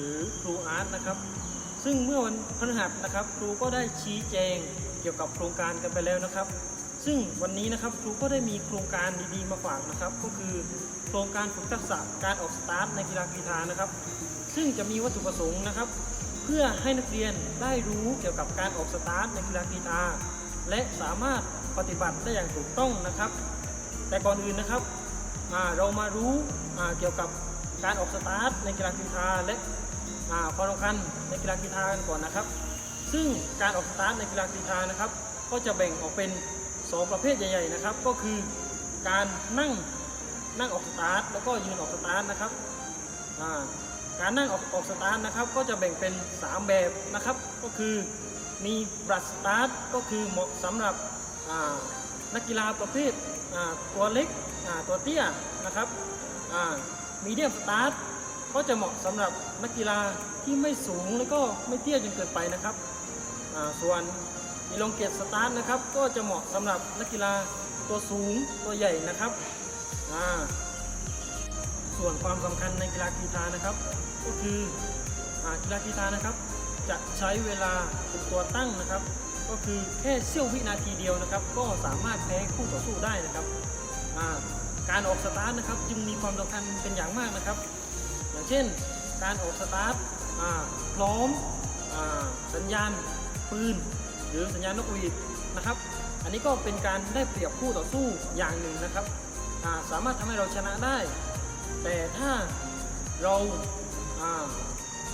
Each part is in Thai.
หรือครูอาร์ตนะครับ ซึ่งเมื่อวันพฤหัสนะครับ ครูก็ได้ชี้แจงเกี่ยวกับโครงการกันไปแล้วนะครับ ซึ่งวันนี้นะครับครูก็ได้มีโครงการดีๆมาฝากนะครับ ก็คือโครงการฝึกทักษะการออกสตาร์ทในกีฬากรีฑานะครับ ซึ่งจะมีวัตถุประสงค์นะครับ เพื่อให้นักเรียนได้รู้เกี่ยวกับการออกสตาร์ทในกีฬากรีฑาและสามารถปฏิบัติได้อย่างถูกต้องนะครับ แต่ก่อนอื่นนะครับเรามารู้เกี่ยวกับการออกสตาร์ทในกีฬากรีฑาและ ความสำคัญในกีฬากรีฑากันก่อนนะครับ ซึ่งการออกสตาร์ทในกีฬากรีฑานะครับ ก็จะแบ่งออกเป็น 2 ประเภทใหญ่ๆนะครับ ก็คือการนั่งนั่งออกสตาร์ทแล้วก็ยืนออกสตาร์ทนะครับอ่าการนั่งออกออกสตาร์ทนะครับ ก็จะแบ่งเป็น 3 แบบนะครับ ก็คือมีบรัดสตาร์ทก็คือเหมาะสำหรับนักกีฬาประเภทตัวเล็กตัวเตี้ยนะครับมีเดียมสตาร์ท ก็จะเหมาะสำหรับนักกีฬาที่ไม่สูงแล้วก็ไม่เตี้ยจนเกินไปนะครับ ส่วนอีลองเกตสตาร์ทนะครับก็จะเหมาะสำหรับนักกีฬาตัวสูงตัวใหญ่นะครับส่วนความสำคัญในกีฬากรีฑานะครับ ก็คือกีฬากรีฑานะครับ จะใช้เวลาเป็นตัวตั้งนะครับ ก็คือแค่เสี้ยววินาทีเดียวนะครับ ก็สามารถแพ้คู่ต่อสู้ได้นะครับการออกสตาร์ทนะครับจึงมีความสำคัญเป็นอย่างมากนะครับ อย่างเช่น การออกสตาร์ทพร้อมอสัญญาณปืน หรือสัญญาณนกหวีดนะครับ อันนี้ก็เป็นการได้เปรียบคู่ต่อสู้อย่างหนึ่งนะครับาสามารถทำให้เราชนะได้ แต่ถ้าเรา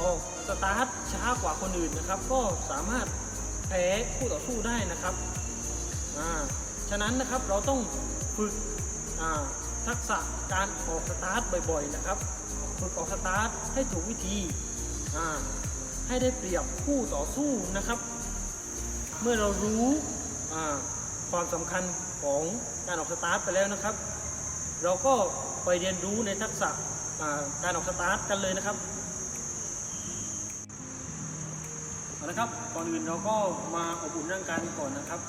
ออกสตาร์ทช้ากว่าคนอื่นนะครับ ก็สามารถแพ้คู่ต่อสู้ได้นะครับฉะนั้นนะครับเราต้องฝึกทักษะการออกสตาร์ทบ่อยๆนะครับ ฝึกออกสตาร์ทให้ถูกวิธีให้ได้เปรียบคู่ต่อสู้นะครับ เมื่อเรารู้ความสำคัญของการออกสตาร์ทไปแล้วนะครับ เราก็ไปเรียนรู้ในทักษะการออกสตาร์ทกันเลยนะครับเอาละครับก่อนอื่นเราก็มาอบอุ่นร่างกายก่อนนะครับ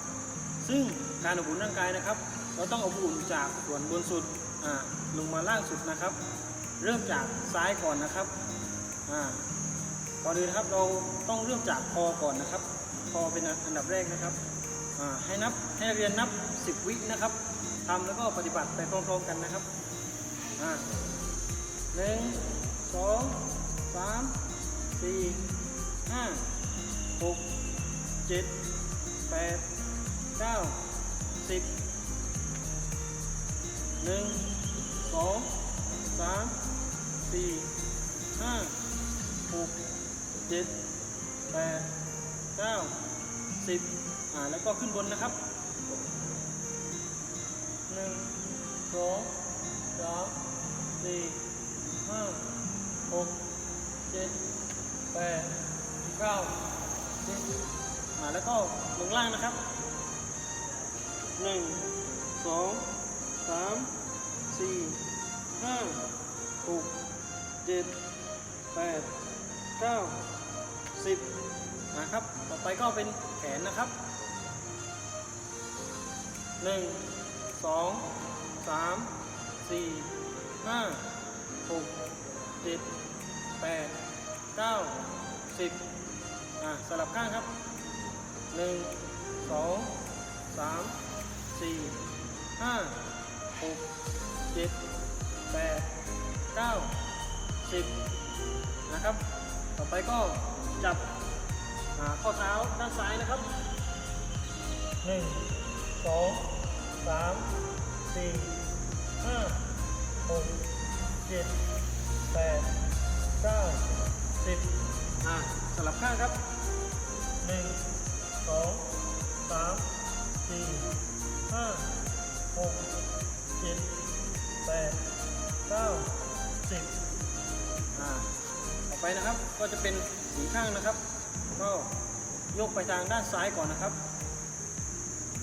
ซึ่งการอบอุ่นร่างกายนะครับ เราต้องอบอุ่นจากส่วนบนสุดลงมาล่างสุดนะครับ เริ่มจากซ้ายก่อนนะครับอ่าก่อนอื่นครับเราต้องเริ่มจากคอก่อนนะครับ คอเป็นอันดับแรกนะครับอ่าให้นับให้เรียนนับ 10 วินะครับทำแล้วก็ปฏิบัติไปพร้อมๆกันนะครับอ่าหนึ่งสองสามสี่ห้าหกเจ็ดแปดเก้าสิบหนึ่งสอง สามสี่ห้าหกเจ็ดแปดเก้าสิบอ่าแล้วก็ขึ้นบนนะครับหนึ่งสองสามสี่ห้าหกเจ็ดแปดเก้าสิบอ่าแล้วก็ลงล่างนะครับหนึ่งสองสามสี่ ห้าหกเจ็ดแปดเก้าสิบนะครับ ต่อไปก็เป็นแขนนะครับหนึ่งสองสามสี่ห้าหกเจ็ดแปดเก้าสิบอะสลับข้างครับหนึ่งสองสามสี่ห้าหกเจ็ด แปดเก้าสิบนะครับ ต่อไปก็จับข้อเท้าด้านซ้ายนะครับ 1 2 3 4 5 6 7 8 9 10อ่าสลับข้างครับ 1 2 3 4 5 6 7 8 เก้าสิบอ่าต่อไปนะครับก็จะเป็นสีข้างนะครับ ก็ยกไปทางด้านซ้ายก่อนนะครับ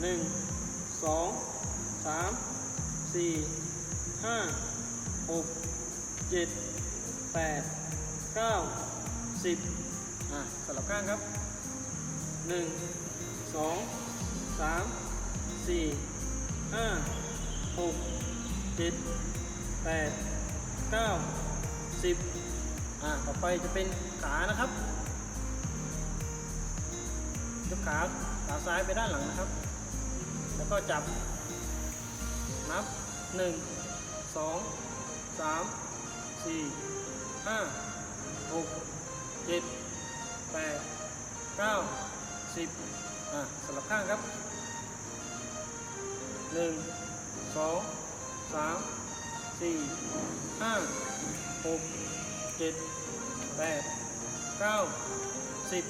หนึ่งสองสามสี่ห้าหกเจ็ดแปดเก้าสิบอ่าสลับข้างครับหนึ่งสองสามสี่ห้าหกเจ็ด แปดเก้าสิบอ่าต่อไปจะเป็นขานะครับยกขาขาซ้ายไปด้านหลังนะครับ แล้วก็จับ นับหนึ่งสองสามสี่ห้าหกเจ็ดแปดเก้าสิบอ่าสลับข้างครับหนึ่งสองสาม สี่ห้าหกเจ็ดแปดเก้าสิบ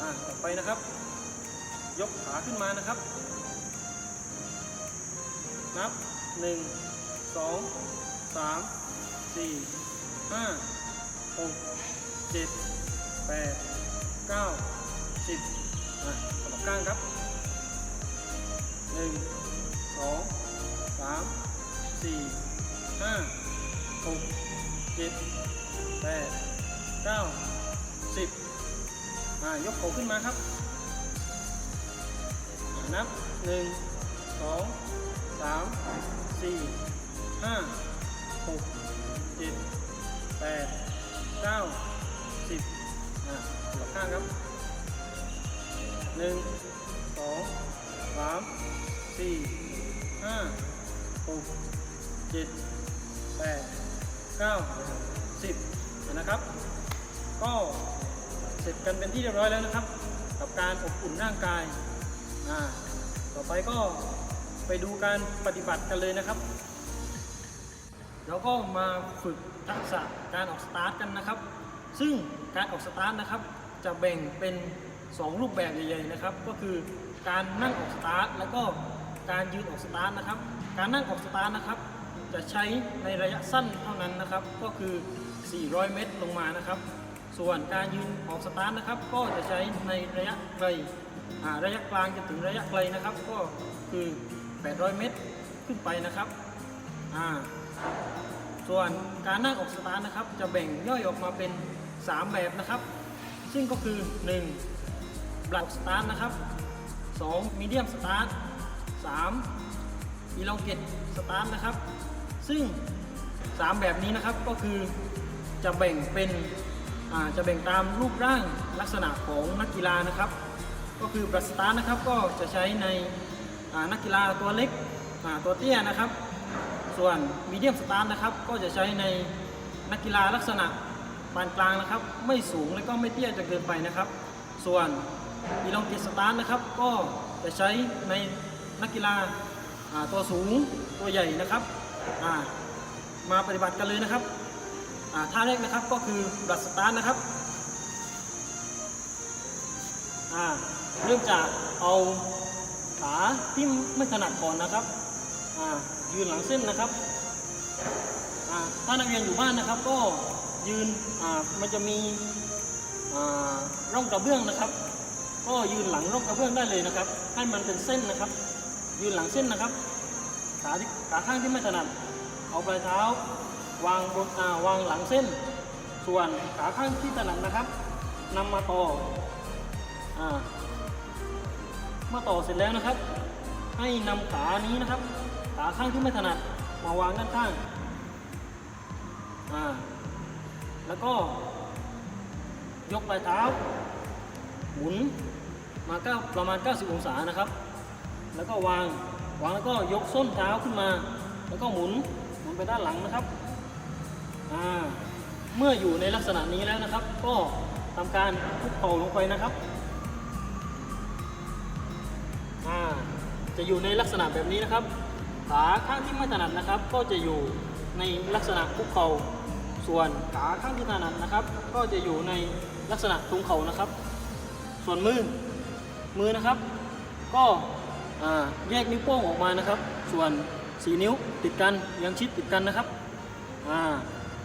อ่าต่อไปนะครับ ยกขาขึ้นมานะครับ นับหนึ่งสองสามสี่ห้าหกเจ็ดแปดเก้าสิบอะสลับข้างครับหนึ่งสองสามสี่ ห้าหกเจ็ดแปดเก้าสิบอะยกเขาขึ้นมาครับ นับหนึ่งสองสามสี่ห้าหกเจ็ดแปดเก้าสิบอะสลับข้างครับหนึ่งสองสามสี่ห้าหกเจ็ด แปดเก้าสิบนะครับ ก็เสร็จกันเป็นที่เรียบร้อยแล้วนะครับ กับการอบอุ่นร่างกายอ่าต่อไปก็ไปดูการปฏิบัติกันเลยนะครับแล้วก็มาฝึกทักษะการออกสตาร์ทกันนะครับ ซึ่งการออกสตาร์ทนะครับ จะแบ่งเป็น 2 รูปแบบใหญ่ๆนะครับ ก็คือการนั่งออกสตาร์ทแล้วก็การยืนออกสตาร์ทนะครับ การนั่งออกสตาร์ทนะครับ จะใช้ในระยะสั้นเท่านั้นนะครับ ก็คือ 400 เมตรลงมานะครับ ส่วนการยืนออกสตาร์ทนะครับ ก็จะใช้ในระยะไกลระยะกลางจนถึงระยะไกลนะครับ ก็คือ 800 เมตรขึ้นไปนะครับส่วนการนั่งออกสตาร์ทนะครับ จะแบ่งย่อยออกมาเป็น 3 แบบนะครับ ซึ่งก็คือ 1. บลัดสตาร์ทนะครับ 2. มีเดียมสตาร์ท 3. อีลองเกตสตาร์ทนะครับ ซึ่ง 3 แบบนี้นะครับก็คือจะแบ่งเป็นจะแบ่งตามรูปร่างลักษณะของนักกีฬานะครับ ก็คือบลัสตาร์ทนะครับก็จะใช้ในนักกีฬาตัวเล็กตัวเตี้ยนะครับ ส่วนมีเดียมสตาร์นะครับก็จะใช้ในนักกีฬาลักษณะปานกลางนะครับ ไม่สูงและก็ไม่เตี้ยจนเกินไปนะครับ ส่วนอีลองเกตสตาร์นะครับ ก็จะใช้ในนักกีฬาตัวสูงตัวใหญ่นะครับ มาปฏิบัติกันเลยนะครับท่าแรกนะครับก็คือบลัดสตาร์ทนะครับเริ่มจากเอาขาที่ไม่ถนัดก่อนนะครับยืนหลังเส้นนะครับถ้านักเรียนอยู่บ้านนะครับก็ยืนมันจะมีร่องกระเบื้องนะครับ ก็ยืนหลังร่องกระเบื้องได้เลยนะครับ ให้มันเป็นเส้นนะครับ ยืนหลังเส้นนะครับ ขาที่ขาข้างที่ไม่ถนัดเอาปลายเท้า วางบนอ่าวางหลังเส้น ส่วนขาข้างที่ถนัดนะครับนำมาต่ออ่าเมื่อต่อเสร็จแล้วนะครับ ให้นำขานี้นะครับ ขาข้างที่ไม่ถนัดมาวางด้านข้างอ่าแล้วก็ยกปลายเท้า หมุนมาเก้าประมาณ 90 องศานะครับ แล้วก็วาง วางแล้วก็ยกส้นเท้าขึ้นมา แล้วก็หมุนหมุนไปด้านหลังนะครับอ่าเมื่ออยู่ในลักษณะนี้แล้วนะครับ ก็ทำการคุกเข่าลงไปนะครับอ่าจะอยู่ในลักษณะแบบนี้นะครับ ขาข้างที่ไม่ถนัดนะครับ ก็จะอยู่ในลักษณะคุกเข่าส่วนขาข้างที่ถนัดนะครับ ก็จะอยู่ในลักษณะทุงเข่านะครับ ส่วนมือมือนะครับ ก็ แยกนิ้วโป้งออกมานะครับ ส่วนสีนิ้วติดกันยังชิดติดกันนะครับอ่า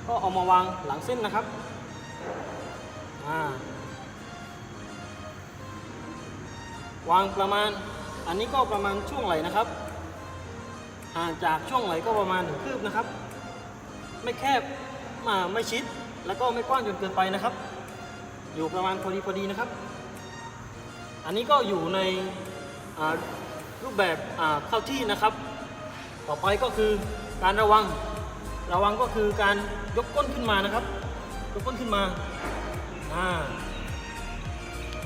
ก็เอามาวางหลังเส้นนะครับอ่าวางประมาณ อันนี้ก็ประมาณช่วงไหลนะครับห่างจากช่วงไหลก็ประมาณหนึ่งคืบนะครับ ไม่แคบมาไม่ชิด แล้วก็ไม่กว้างจนเกินไปนะครับ อยู่ประมาณพอดีพอดีนะครับ อันนี้ก็อยู่ในอ่า รูปแบบเข้าที่นะครับ ต่อไปก็คือการระวัง ระวังก็คือการยกก้นขึ้นมานะครับ ยกก้นขึ้นมา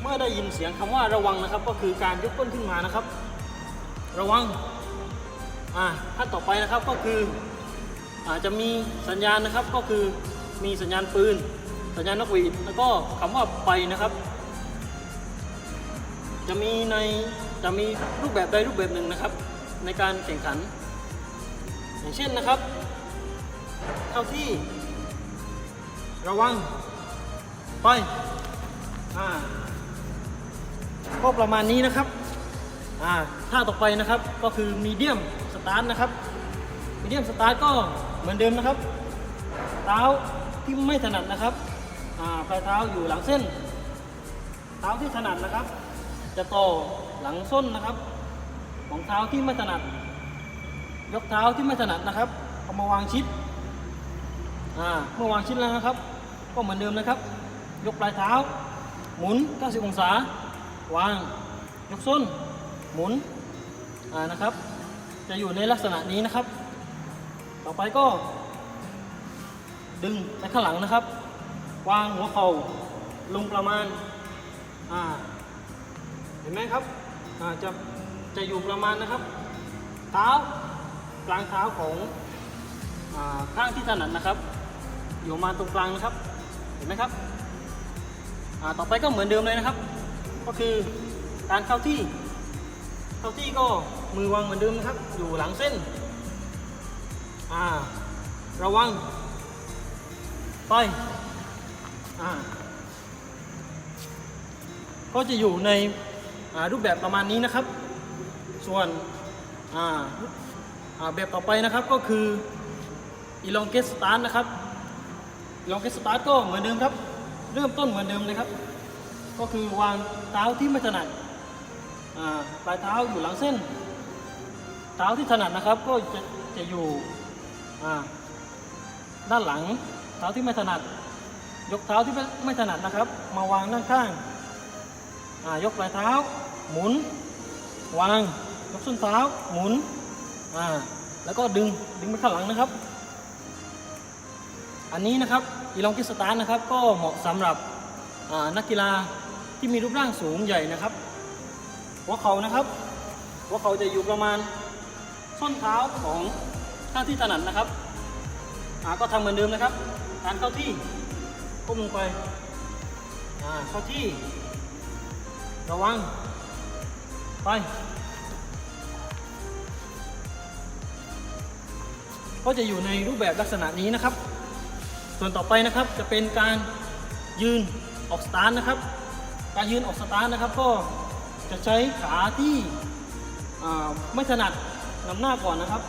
เมื่อได้ยินเสียงคำว่าระวังนะครับ ก็คือการยกก้นขึ้นมานะครับ ระวังอ่าขั้นต่อไปนะครับก็คืออาจจะมีสัญญาณนะครับก็คือมีสัญญาณปืน สัญญาณนกหวีดแล้วก็คำว่าไปนะครับ จะมีในจะมีรูปแบบใดรูปแบบหนึ่งนะครับ ในการแข่งขัน อย่างเช่นนะครับเข้าที่ ระวัง ไปอ่าก็ประมาณนี้นะครับอ่าท่าต่อไปนะครับก็คือมีเดียมสตาร์ทนะครับมีเดียมสตาร์ทก็เหมือนเดิมนะครับ เท้าที่ไม่ถนัดนะครับปลายเท้าอยู่หลังเส้น เท้าที่ถนัดนะครับ จะต่อหลังส้นนะครับ ของเท้าที่ไม่ถนัด ยกเท้าที่ไม่ถนัดนะครับเอามาวางชิดอ่าเมื่อวางชิดแล้วนะครับ ก็เหมือนเดิมนะครับ ยกปลายเท้า หมุน 90 องศา วาง ยกส้น หมุนอ่านะครับ จะอยู่ในลักษณะนี้นะครับ ต่อไปก็ ดึงไปข้างหลังนะครับ วางหัวเข่าลงประมาณอ่า ห็นไหมครับจะจะอยู่ประมาณนะครับ เท้ากลางเท้าของอข้างที่ถนัดนะครับ อยู่มาตรงกลางนะครับ เห็นไหมครับต่อไปก็เหมือนเดิมเลยนะครับ ก็คือการเข้าที่ เข้าที่ก็มือวางเหมือนเดิมนะครับ อยู่หลังเส้นระวัง ไปก็จะอยู่ใน รูปแบบประมาณนี้นะครับ ส่วนแบบต่อไปนะครับก็คือ elongate start นะครับ elongate start ก็เหมือนเดิมครับ เริ่มต้นเหมือนเดิมเลยครับ ก็คือวางเท้าที่ไม่ถนัดปลายเท้าอยู่หลังเส้น เท้าที่ถนัดนะครับก็จะจะอยู่ด้านหลัง เท้าที่ไม่ถนัด ยกเท้าที่ไม่ถนัดนะครับ มาวางด้านข้างยกปลายเท้า หมุน วางยกส้นเท้าหมุนอ่าแล้วก็ดึงดึงไปข้างหลังนะครับ อันนี้นะครับอีลองกิสตาร์นะครับ ก็เหมาะสำหรับนักกีฬาที่มีรูปร่างสูงใหญ่นะครับ หัวเข่านะครับ หัวเข่าจะอยู่ประมาณส้นเท้าของข้างที่ถนัดนะครับก็ทำเหมือนเดิมนะครับการเข้าที่ก้มลงไปเข้าที่ ระวัง ไปก็จะอยู่ในรูปแบบลักษณะนี้นะครับ ส่วนต่อไปนะครับจะเป็นการยืนออกสตาร์ทนะครับ การยืนออกสตาร์ทนะครับ ก็จะใช้ขาที่ไม่ถนัดนำหน้าก่อนนะครับ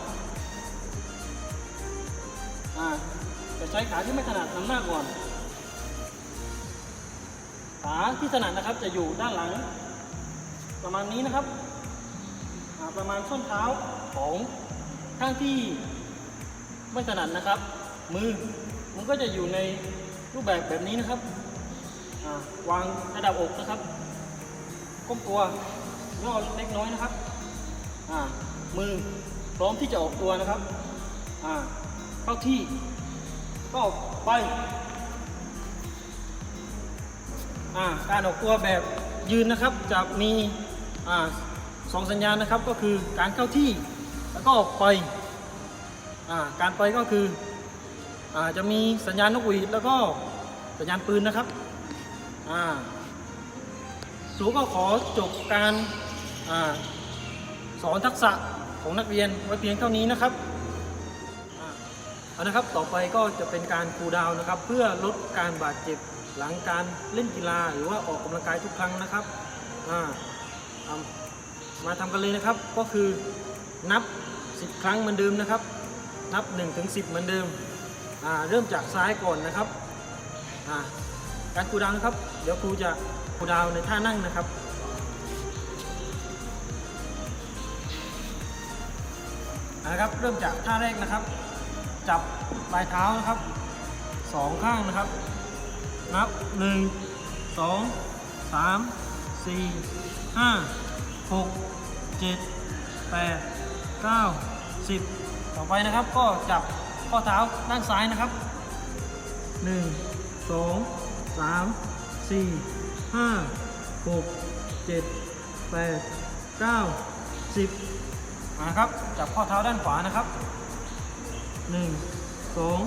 จะใช้ขาที่ไม่ถนัดนำหน้าก่อน ขาที่ถนัดนะครับจะอยู่ด้านหลัง ประมาณนี้นะครับ ประมาณส้นเท้าของข้างที่ไม่ถนัดนะครับ มือมันก็จะอยู่ในรูปแบบแบบนี้นะครับวางระดับอก นะครับก้มตัวย่อเล็กน้อยนะครับมือพร้อมที่จะออกตัวนะครับเข้าที่ก็ไปการออกตัวแบบ ยืนนะครับจะมีอสองสัญญาณนะครับก็คือการเข้าที่แล้วก็ไปการไปก็คืออจะมีสัญญาณนกหวีดแล้วก็สัญญาณปืนนะครับอ่าสูก็ขอจบการอสอนทักษะของนักเรียนไว้เพียงเท่านี้นะครับเอานะครับต่อไปก็จะเป็นการคูลดาวน์นะครับ เพื่อลดการบาดเจ็บ หลังการเล่นกีฬาหรือว่าออกกำลังกายทุกครั้งนะครับอ่าทำมาทำกันเลยนะครับก็คือนับ 10 ครั้งเหมือนเดิมนะครับ นับ1ถึง10 เหมือนเดิมอ่าเริ่มจากซ้ายก่อนนะครับอ่าการคูดาวนะครับ เดี๋ยวครูจะคูดาวในท่านั่งนะครับเอาละครับเริ่มจากท่าแรกนะครับ จับปลายเท้านะครับสองข้างนะครับ นับหนึ่งสองสามสี่ห้าหกเจ็ดแปดเก้าสิบต่อไปนะครับก็จับข้อเท้าด้านซ้ายนะครับหนึ่งสองสามสี่ห้าหกเจ็ดแปดเก้าสิบมาครับจับข้อเท้าด้านขวานะครับหนึ่งสอง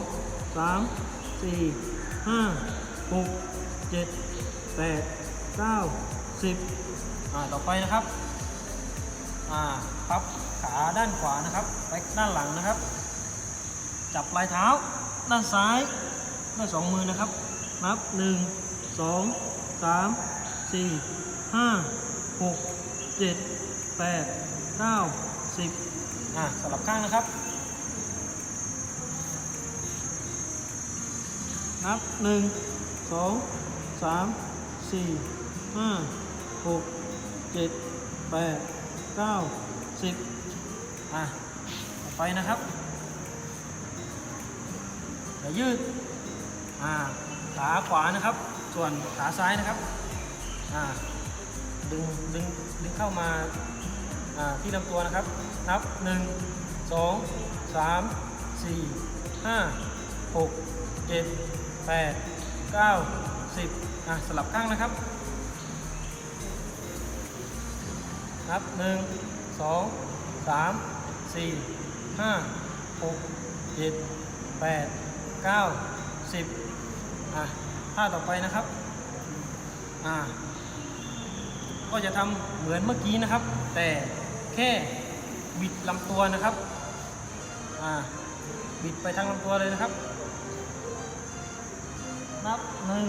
สามสี่ห้า หกเจ็ดแปดเก้าสิบอ่าต่อไปนะครับอ่าพับขาด้านขวานะครับไปด้านหลังนะครับ จับปลายเท้าด้านซ้ายด้วยสองมือนะครับ นับหนึ่งสองสามสี่ห้าหกเจ็ดแปดเก้าสิบอะสลับข้างนะครับ นับหนึ่ง สองสามสี่ห้าหกเจ็ดแปดเก้าสิบอะต่อไปนะครับเดี๋ยวยืดอ่าขาขวานะครับ ส่วนขาซ้ายนะครับอ่าดึงดึงดึงเข้ามาอ่าที่ลำตัวนะครับ นับ 1 2 3 4 5 6 7 8 9 10อะสลับข้างนะครับนับ1 2 3 4 5 6 7 8 9 10อะท่าต่อไปนะครับอ่าก็จะทำเหมือนเมื่อกี้นะครับ แต่แค่บิดลำตัวนะครับอ่าบิดไปทางลำตัวเลยนะครับ นับหนึ่ง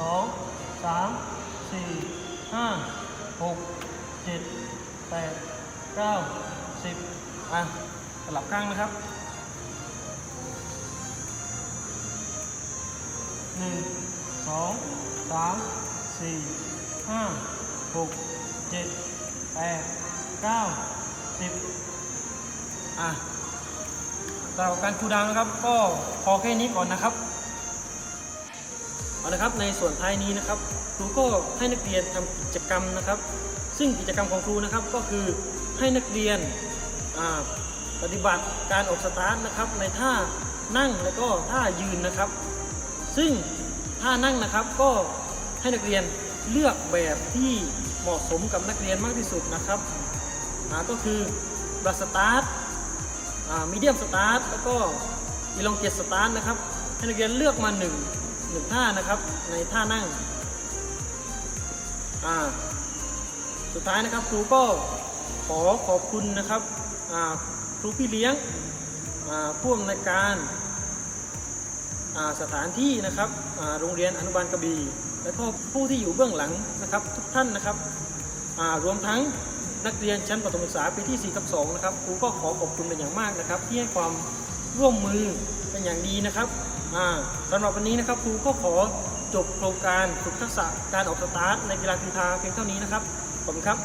สองสามสี่ห้าหกเจ็ดแปดเก้าสิบอะสลับข้างนะครับหนึ่งสองสามสี่ห้าหกเจ็ดแปดเก้าสิบอะสำหรับการคูดาวนะครับ ก็พอแค่นี้ก่อนนะครับ เอาละครับในส่วนท้ายนี้นะครับครูก็ให้นักเรียนทำกิจกรรมนะครับ ซึ่งกิจกรรมของครูนะครับก็คือให้นักเรียนปฏิบัติการออกสตาร์ทนะครับในท่านั่งและก็ท่ายืนนะครับ ซึ่งท่านั่งนะครับก็ให้นักเรียนเลือกแบบที่เหมาะสมกับนักเรียนมากที่สุดนะครับก็คือบัสสตาร์ทมีเดียมสตาร์ทแล้วก็อีลองเกตสตาร์ทนะครับให้นักเรียนเลือกมาหนึ่ง หนึ่งท่านะครับ ในท่านั่ง อ่า สุดท้ายนะครับครูก็ขอขอบคุณนะครับ อ่า ครูพี่เลี้ยง อ่าผู้อำนวยการ อ่า สถานที่นะครับ อ่า โรงเรียนอนุบาลกระบี่ และก็ผู้ที่อยู่เบื้องหลังนะครับ ทุกท่านนะครับ อ่า รวมทั้งนักเรียนชั้นประถมศึกษาปีที่4ทับ2นะครับครูก็ขอขอบคุณเป็นอย่างมากนะครับ ที่ให้ความร่วมมือเป็นอย่างดีนะครับ สำหรับวันนี้นะครับครูก็ขอจบโครงการฝึกทักษะการออกสตาร์ทในกีฬากีฬาเพียงเท่านี้นะครับ ขอบคุณครับ